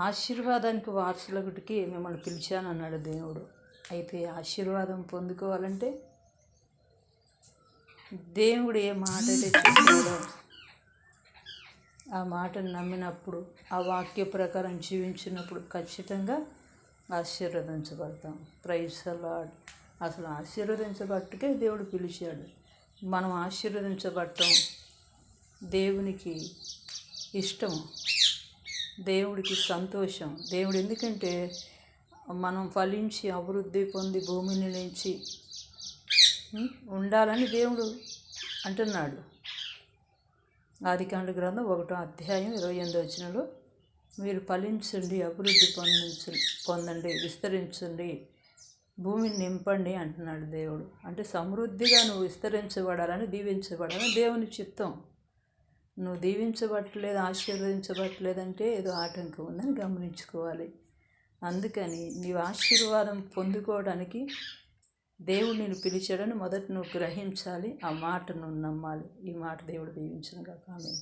ఆశీర్వాదానికి వారసులకుడికి మిమ్మల్ని పిలిచాను అన్నాడు దేవుడు. అయితే ఆశీర్వాదం పొందుకోవాలంటే దేవుడు ఏ మాట అయితే చెప్పాడో ఆ మాటను నమ్మినప్పుడు ఆ వాక్య ప్రకారం జీవించినప్పుడు ఖచ్చితంగా ఆశీర్వదించబడతాం. ప్రైజ్ లాడ్ అసలు ఆశీర్వదించబట్టుకే దేవుడు పిలిచాడు. మనం ఆశీర్వదించబడటం దేవునికి ఇష్టం. దేవుడికి సంతోషం. దేవుడు ఎందుకంటే మనం ఫలించి అభివృద్ధి పొంది భూమిని నుంచి ఉండాలని దేవుడు అంటున్నాడు. ఆదికాండ గ్రంథం ఒకటో అధ్యాయం ఇరవై ఎనిమిది వచ్చినలో మీరు ఫలించండి అభివృద్ధి పొందించు పొందండి విస్తరించండి భూమిని నింపండి అంటున్నాడు దేవుడు. అంటే సమృద్ధిగా నువ్వు విస్తరించబడాలని దీవించబడాలని దేవుని చిత్తం. నువ్వు దీవించబట్టలేదు ఆశీర్వదించబట్టలేదంటే ఏదో ఆటంకం ఉందని గమనించుకోవాలి. అందుకని నీవు ఆశీర్వాదం పొందుకోవడానికి దేవుడు నేను పిలిచాడని మొదట నువ్వు గ్రహించాలి ఆ మాట నువ్వు నమ్మాలి. ఈ మాట దేవుడు దీవించను కాక ఆమె